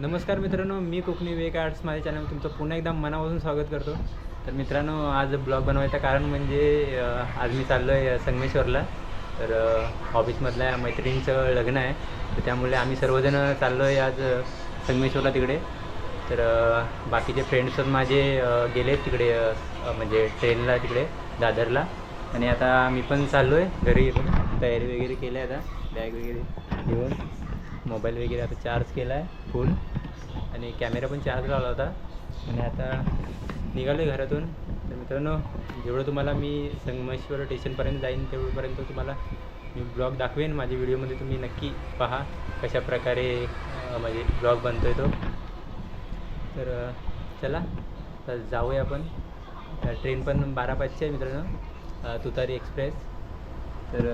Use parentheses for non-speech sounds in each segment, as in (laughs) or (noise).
नमस्कार मित्रांनो मी कोकणी वेग आर्ट्स. माझ्या चॅनल तुमचं पुन्हा एकदा मनापासून स्वागत करतो. तर मित्रांनो आज ब्लॉग बनवायचं कारण म्हणजे आज मी चाललो आहे संगमेश्वरला. तर ऑफिसमधल्या मैत्रिणींचं लग्न आहे. तर त्यामुळे आम्ही सर्वजण चाललो आहे आज संगमेश्वरला तिकडे. तर बाकीचे फ्रेंड्स पण माझे गेले आहेत तिकडे म्हणजे ट्रेनला तिकडे दादरला. आणि आता मी पण चाललो आहे घरी. तयारी वगैरे केली आहे आता. बॅग वगैरे घेऊन. मोबाईल वगैरे आता चार्ज केला आहे फुल आणि कॅमेरा पण चार्ज लावला होता. आणि आता निघालो आहे घरातून. तर मित्रांनो जेवढं तुम्हाला मी संगमेश्वर स्टेशनपर्यंत जाईन तेवढंपर्यंत तुम्हाला मी ब्लॉग दाखवेन. माझ्या व्हिडिओमध्ये तुम्ही नक्की पहा कशा प्रकारे म्हणजे ब्लॉग बनतो आहे तो. तर चला तर जाऊया आपण. ट्रेन पण बारा पाचची आहे मित्रांनो तुतारी एक्सप्रेस. तर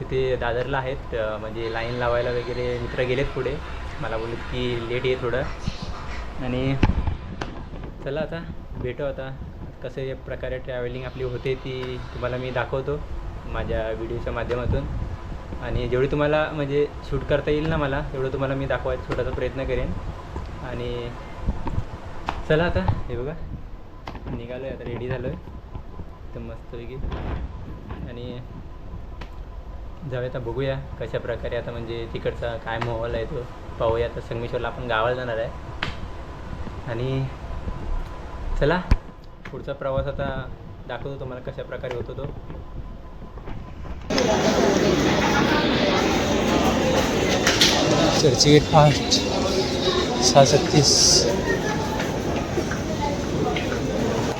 तिथे दादरला आहेत. म्हणजे लाईन लावायला वगैरे मित्र गेलेत पुढे. मला बोलत की लेट ये थोडं. आणि चला आता भेटू आता. कसं प्रकारे ट्रॅव्हलिंग आपली होते ती तुम्हाला मी दाखवतो माझ्या व्हिडिओच्या माध्यमातून. आणि जेवढी तुम्हाला म्हणजे शूट करता येईल ना मला तेवढं तुम्हाला मी दाखवायचा छोटासा प्रयत्न करेन. आणि चला आता हे बघा. निघालो आहे आता रेडी झालो आहे तर मस्तपैकी आणि जाऊया आता बघूया कशा प्रकारे आता म्हणजे तिकडचा काय माहोल आहे तो. पाहूया आता संगमेश्वरला आपण गावाला जाणार आहे. आणि चला पुढचा प्रवास आता दाखवतो तुम्हाला कशा प्रकारे होतो तो. चर्चगेट फास्ट सहा छत्तीस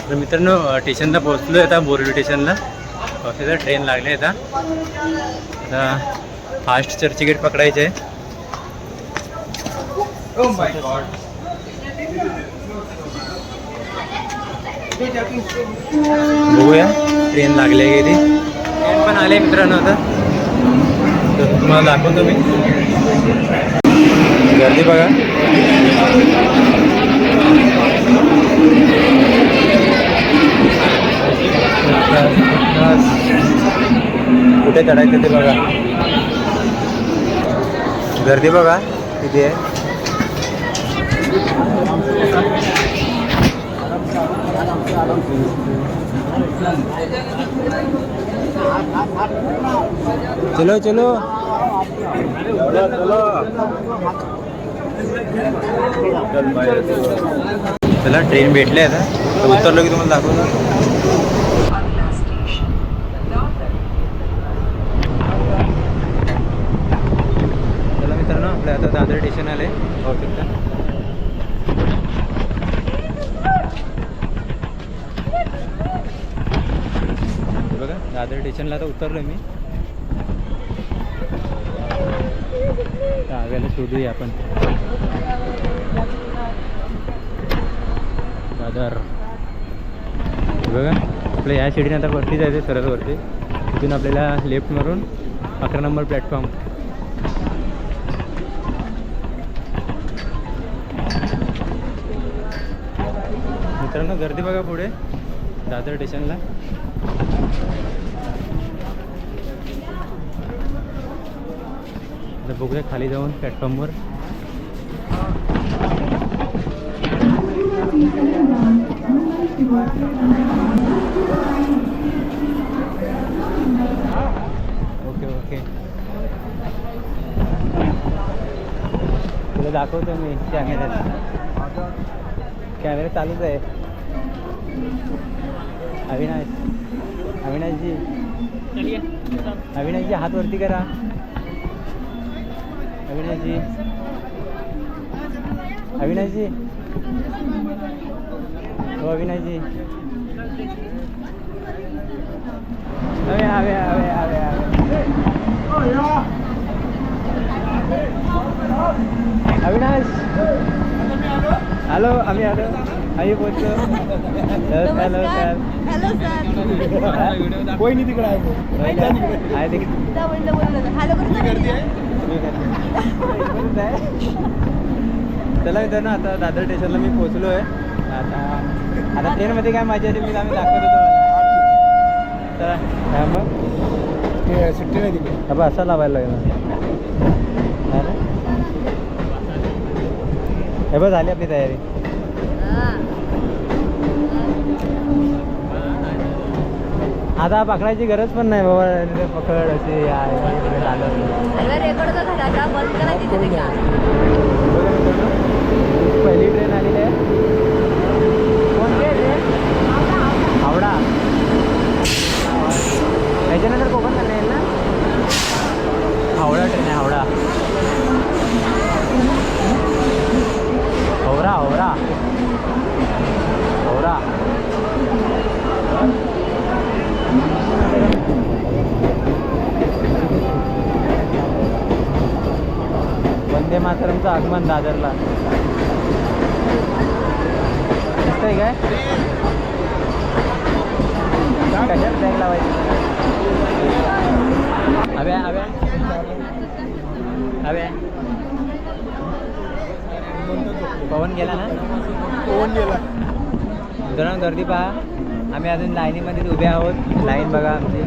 तर मित्रांनो स्टेशनला पोहोचलो आहे आता बोरवली स्टेशनला तिथं ट्रेन लागली आता आता फास्ट चर्चगेट पकडायचे. आहे बघूया ट्रेन लागली आहे की ट्रेन पण आले मित्रांनो आता. तर तुम्हाला दाखवतो मी. गर्दी बघा. कुठे चढायचं ते बघा. गर्दी बघा किती आहे चलो चलो. चला ट्रेन भेटली आता. उतरलो की तुम्हाला दाखवतो चला आपल्या आता दादर स्टेशन आले पाहू शकता बघा दादर स्टेशनला आता उतरलो मी. दहाव्याला शोधूया आपण. दादर. बघा आपल्या या शिडीने आता वरती जायचं सरळ वरती तिथून आपल्याला लेफ्ट मारून अकरा नंबर प्लॅटफॉर्म मित्रांनो गर्दी बघा पुढे. दादर स्टेशनला. आता बघूया खाली जाऊन प्लॅटफॉर्मवर ओके ओके. तुला दाखवतो मी कॅमेऱ्यात कॅमेरा चालूच आहे. अविनाश अविनाशजी. अविनाशजी हात वरती करा. अविनाश जी अविनाशजी. अविनाशजी. हो अविनाशजी. हवे हवे हवे हवे हवे अविनाश. हॅलो आम्ही आलो. आम्ही पोहोचलो हॅलो सर हॅलो सर. कोई नाही तिकडे आहे आहे तिकडे. हॅलो चला मित्रांनो आता दादर स्टेशनला मी पोहोचलो आहे आता आता ट्रेनमध्ये काय मजा येते मी आम्ही दाखवतो तुम्हाला. चला हा मग. सुट्टी नाही दिली हा बा असा लावायला लागेल. हे बघ झाली आपली तयारी. आता पकडायची गरज पण नाही बाबा पकड असे पहिली ट्रेन आलेली आहे कोणती आहे ट्रेन हावडा त्याच्यानंतर कोकण ट्रेन येईल ना हावडा ट्रेन आहे हावडा हावरा हावरा हावरा वंदे मातरमचं आगमन दादरला. दिसतंय काय? कशात बॅग लावायची? हव्या हव्या हव्या पवन गेला ना? कोण गेला. मित्रांनो गर्दी पहा. आम्ही अजून लाईनीमध्ये उभे आहोत. लाईन बघा आमची.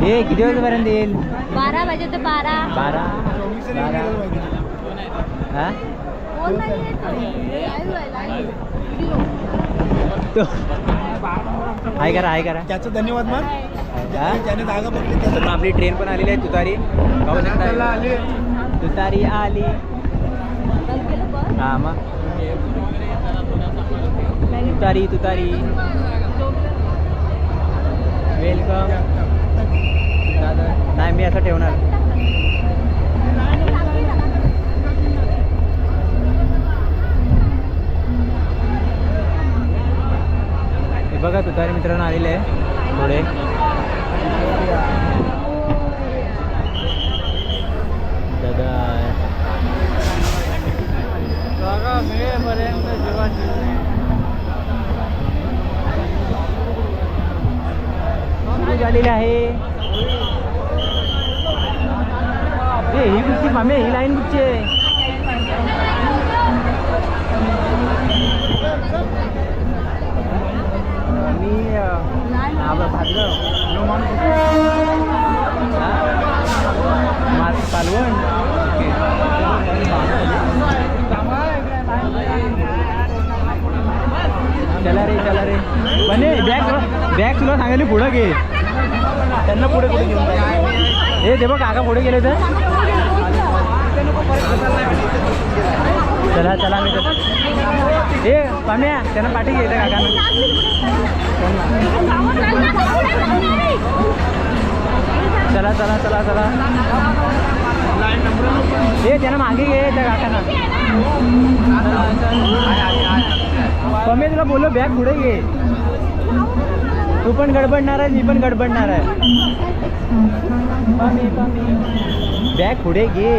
हे किती वाजेपर्यंत येईल? बारा वाजे ते बारा. बारा? बारा? हा? कोण नाही येत. हाय करा हाय करा. त्याचं धन्यवाद मान हा? ज्याने जागा बघली त्याचं तर मग आपली ट्रेन पण आलेली आहे तुतारी. पाहू शकता तुतारी आली. बंद केलं बस. हा मग. तुतारी तुतारी. वेलकम नाही मी असं ठेवणार. हे बघा तुतारी मित्रांनो आलेले आहे. थोडे. दादा. जागा मिळेपर्यंत झालेली आहे. ए ही कुठची मामे? ही लाईन कुठची मी भाजलं पालवण. चला रे चला रे. पण बॅग बॅग तुला सांगायला पुढं घे. त्यांना पुढे पुढे घेऊन हे ते बघ काका पुढे गेले तर. चला चला मी ए पाम्या त्यांना पाठी घे काकांना चला चला चला चला. ए त्यांना मागे घे त्या काकांना. पमे तुला बोललो बॅग पुढे घे. तू पण गडबडणार आहे मी पण गडबडणार आहे. बॅग पुढे घे.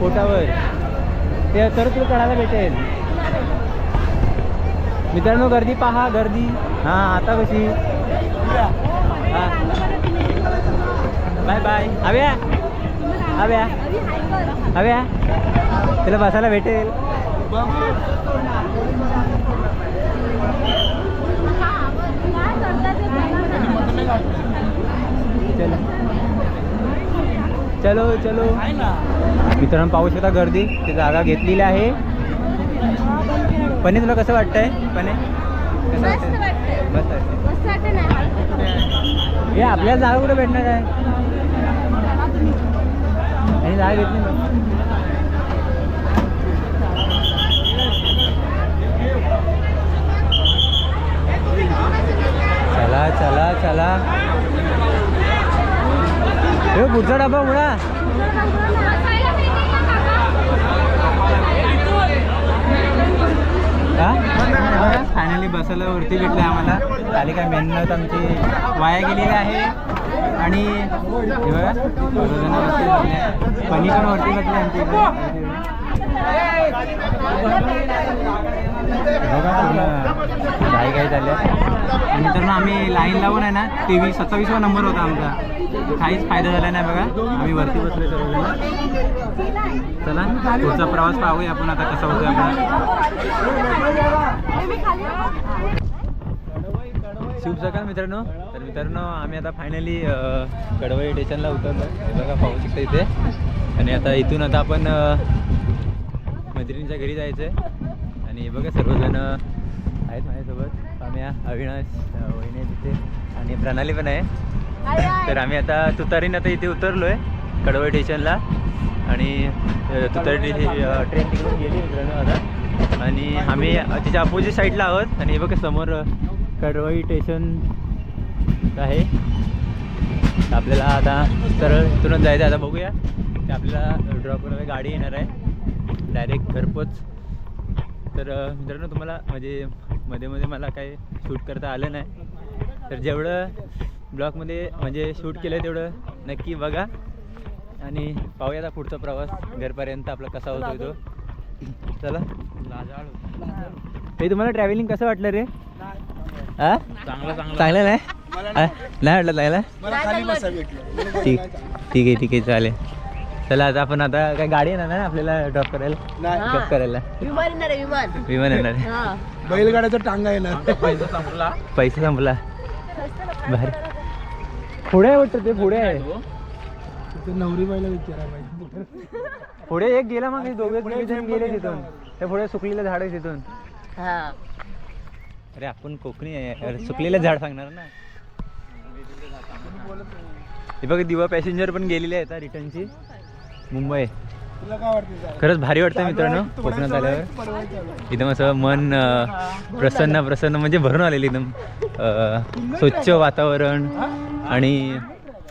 पोटावर. ते तर तुला कळायला भेटेल. मित्रांनो गर्दी पहा गर्दी. हां आता कशी? Bye bye. हव्या? हव्या. हव्या? तुला बसायला भेटेल. चलो. चलो चलो. मित्रांनो पाहू शकता गर्दी. ते जागा घेतलेली आहे. पणे तुला कसं वाटतंय? पणे कसं वाटतं. हे आपल्याला जागा कुठे भेटणार आहे? आणि जागा घेतली चला चला चला. पुढचा डबा उडा फायनली बसायला वरती भेटलं आम्हाला. झाली काय मेहनत आमची वाया गेलेली आहे. आणि हे पनी पण वरती बसले आमची इकडे. बघा पूर्ण काही झालं मित्रांनो आम्ही लाईन लावून आहे ना तेवीस सत्तावीसवा नंबर होता आमचा. काहीच फायदा झाला नाही बघा. आम्ही वरती बसले सर्वजण चला पुढचा प्रवास पाहूया आपण आता कसा होतोय आपला. शुभ सकाळ मित्रांनो. तर मित्रांनो आम्ही आता फायनली कडवई स्टेशनला उतरलो हे बघा पाहू शकता इथे. आणि आता इथून आता आपण मैत्रिणीच्या घरी जायचं आहे आणि बघा सर्वजण काम्या अविनाश वहिनी आहे तिथे. आणि प्रणाली पण आहे. तर आम्ही आता तुतारीने आता इथे उतरलो आहे कडवळ स्टेशनला. आणि तुतारी ट्रेन तिकडून गेली मित्रांनो आता. आणि आम्ही तिच्या अपोजिट साईडला आहोत. आणि हे बघा समोर कडवळी स्टेशन आहे. आपल्याला आता सरळ इथूनच जायचं. आता बघूया. ते आपल्याला ड्रॉप गाडी येणार आहे. डायरेक्ट घरपोच. तर मित्रांनो तुम्हाला म्हणजे मध्ये मध्ये मला काही शूट करता आलं नाही. तर जेवढं ब्लॉगमध्ये म्हणजे शूट केलं तेवढं नक्की बघा. आणि पाहूया आता पुढचा प्रवास घरपर्यंत आपला कसा होतोय तो. चला. हे तुम्हाला ट्रॅव्हलिंग कसं वाटलं रे? हा चांगलं चांगलं चांगलं नाही? नाही वाटलं चांगलं ठीक ठीक आहे ठीक आहे चालेल. चला आता आपण आता काय गाडी येणार ना आपल्याला ड्रॉप करायला? नाही. ड्रॉप करायला. विमान येणार आहे, विमान. विमान येणार आहे. हा. बैलगाड्याचा टांगा येणार. पैसा संपला. पैसा संपला. भारी. पुढे आहे वाटतं ते पुढे आहे. नवरी बाईला विचारा पाहिजे. पुढे एक गेला मग हे दोघे जण गेले तिथून. त्या पुढे सुकलेलं झाड आहे तिथून. हा. अरे आपण कोकणी आहे. अरे सुकलेलं झाड सांगणार ना. हे बघ दिवा पॅसेंजर पण गेलेले आहेत रिटर्नची. मुंबई. तुला काय वाटतं खरंच भारी वाटतं मित्रांनो कोकणात आल्यावर. एकदम असं मन प्रसन्न प्रसन्न म्हणजे भरून आलेलं एकदम स्वच्छ वातावरण आणि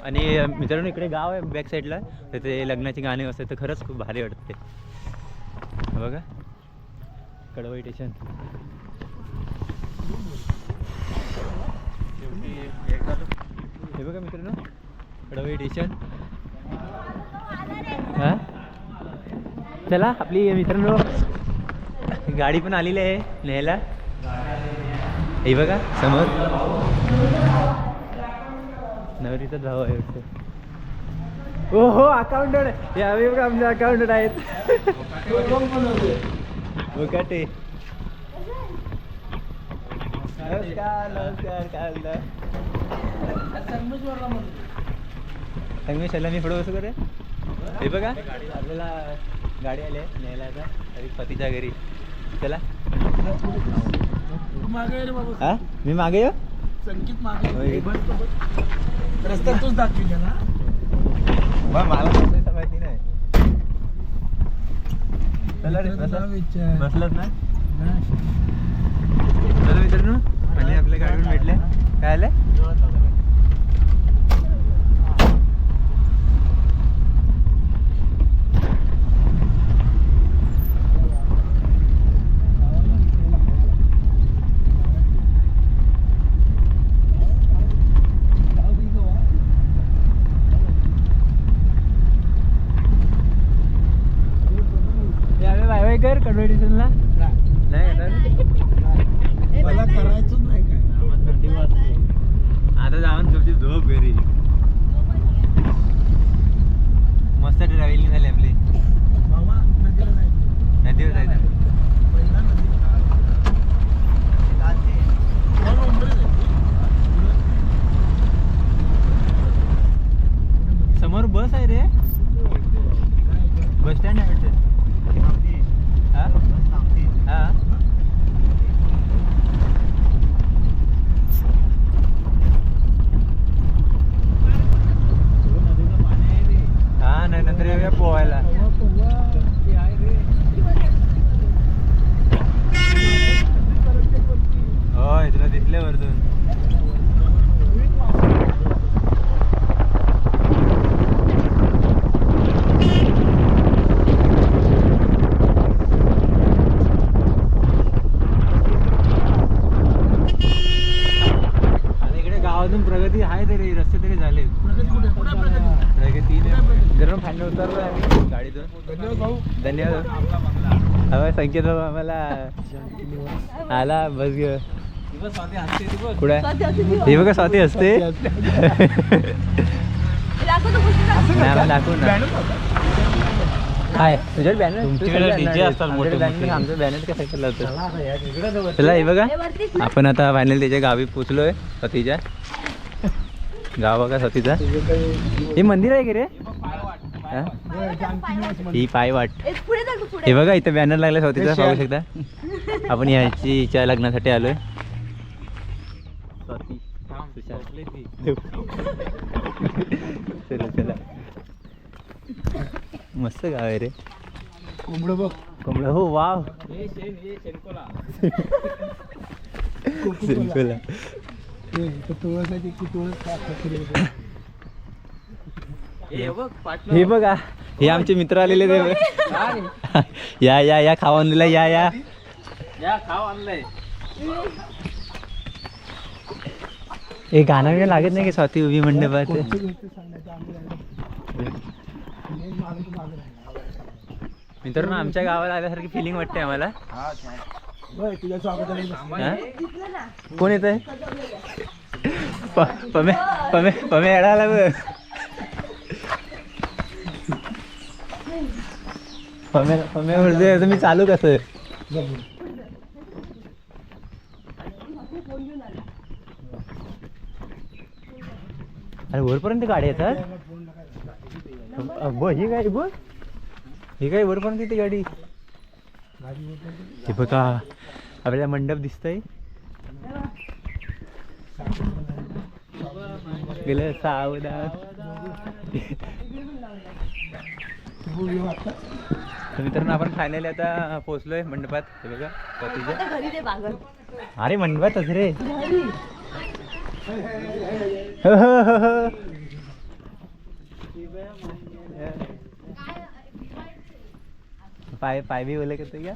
आणि मित्रांनो इकडे गाव आहे बॅक साईडला तर ते लग्नाची गाणी असतात तर खरंच खूप भारी वाटतं. बघा. कडवई स्टेशन हे बघा मित्रांनो कडवई स्टेशन हां? चला आपली मित्रांनो. गाडी पण आलेली आहे न्यायला. हे बघा समोर. नवरीचा भाव आहे वाटतं. हो हो अकाउंटंट यावे बघा आमचे अकाउंटंट आहेत. बघाटे नमस्कार नमस्कार काय म्हणता? संगमेश्वरला मी पुढे कसं करे हे बघा. आपल्याला गाडी आली आहे न्यायला आता. तरी पतीच्या घरी. चला. हा? मी मागे येऊ? संकेत मागे होय. ये. बस तो बस. रस्त्यात तूच दाखविले ना मग मला माहिती नाही. चला रे बसा. विचार. बसलात ना? चला मित्रांनो आणि आपल्या गाडीवर भेटले. काय आलं यावे बाय बाय कर कन्व्हर्टेशनला नाही येणार मला करायचंच नाही काय आता जाऊन तुमची झोप घरी मस्त ट्रॅव्हलिंग झाली आपली बाबा नदीला जायचं नदीवर जायचं पहिला नदी या मुंबईला जायचं. समोर बस आहे रे बस स्टँड आहे वाटतं हा? हा हा नाही नंतर येऊया पोहायला तेव्हा पोहा ते आहे रे. होय वरतून इकडे गावातून प्रगती आहे तरी रस्ते तरी झाले प्रगती कुठे कुठे उतरलो आम्ही गाडीतून. धन्यवाद. भाऊ धन्यवाद हवा संकेत आम्हाला आला बस घेऊ कुठे? ती. हे? बघा स्वाती असते. काय? तुझ्याकडे बॅनर तुमच्याकडे DJ असतात मोठे. आमचं बॅनर कसं केलं होतं? चला हे बघा. हे? आपण आता फायनल त्याच्या गावी पोचलोय सतीच्या. गाव बघा सतीचा. हे मंदिर आहे की रे? हा? ही पाय वाट. हे बघा इथं बॅनर लागला स्वातीचा पाहू शकता? आपण ह्याची हिच्या लग्नासाठी आलोय. (laughs) चला चला. मस्त गाव आहे रे. कोंबडं बघ. कमळ हो वाव. हे. हे बघा हे आमचे मित्र आलेले ते बघ. (laughs) या या या खावा दिला या या. हे गाणं बिणं लागत नाही की स्वाती उभी मंडपात. मित्रांनो आमच्या गावाला आल्यासारखी फिलिंग वाटते आम्हाला. हा? कोण येत आहे पमे पमे पमे बघ पमे पमे म्हणजे मी चालू कसं अरे वरपर्यंत गाडी येतात ब ही काय बघ. ही काय वरपर्यंत येते गाडी. हे बघा आपल्याला मंडप दिसतंय. गेलं सावधान. तर मित्रांनो आपण फायनली आता पोहोचलोय मंडपात. हे बघा अरे मंडपातच रे. पाय पाय भी बोले करतोय का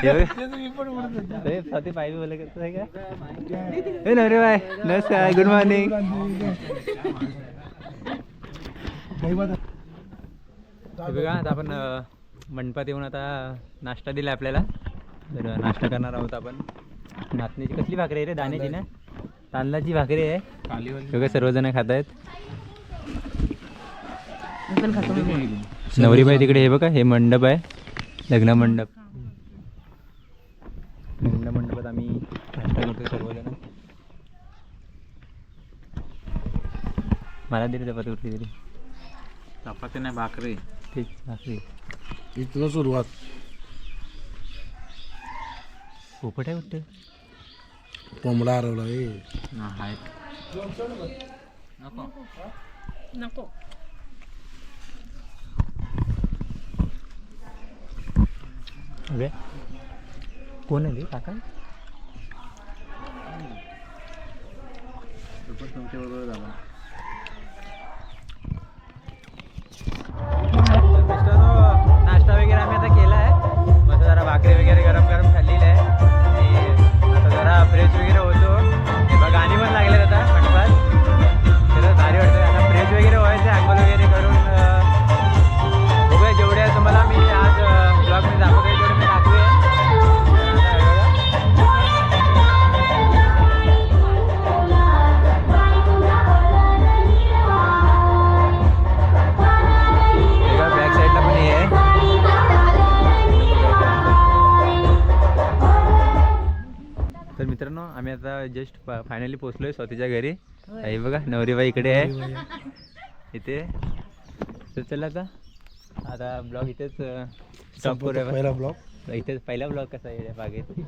हे बघ. तेच मी पण म्हणत होतो. ए, स्वाती पाय भी बोले करतोय का ए नवरे बाय नमस्कार गुड मॉर्निंग. हे बघा आता आपण मंडपात येऊन आता नाश्ता दिला आपल्याला तर नाश्ता करणार आहोत आपण नाचण्याची कसली भाकरी आहे रे दाण्याची ना तांदळाची भाकरी आहे. हे सर्वजण खात. आहेत नवरीबाई तिकडे हे बघा हे मंडप आहे. लग्न मंडप. लग्न मंडपात आम्ही नाश्ता करतोय सर्वजण. मला दिली चपाती उठली तरी चपाती नाही भाकरी. तेच भाकरी. इथलं सुरुवात. पोपट आहे वाटतं. कोंबडा हरवला ए आहे नको अरे कोण आहे रे काका तुमच्या बरोबर झाला आम्ही आता जस्ट फायनली पोहोचलोय स्वतःच्या घरी. हे बघा नवरीबाई इकडे आहे. इथे. तर चला आता. आता ब्लॉग इथेच स्टॉप करूया पहिला ब्लॉक इथेच पहिला ब्लॉग कसा आहे बागेत?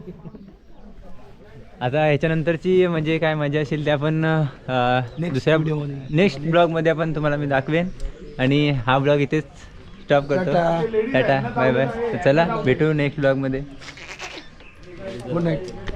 आता ह्याच्यानंतरची म्हणजे काय मजा असेल ते आपण दुसऱ्या. नेक्स्ट ब्लॉगमध्ये आपण तुम्हाला मी दाखवेन. आणि हा ब्लॉग इथेच स्टॉप करतो. टाटा. टाटा. Bye bye. चला भेटू नेक्स्ट ब्लॉगमध्ये. Good night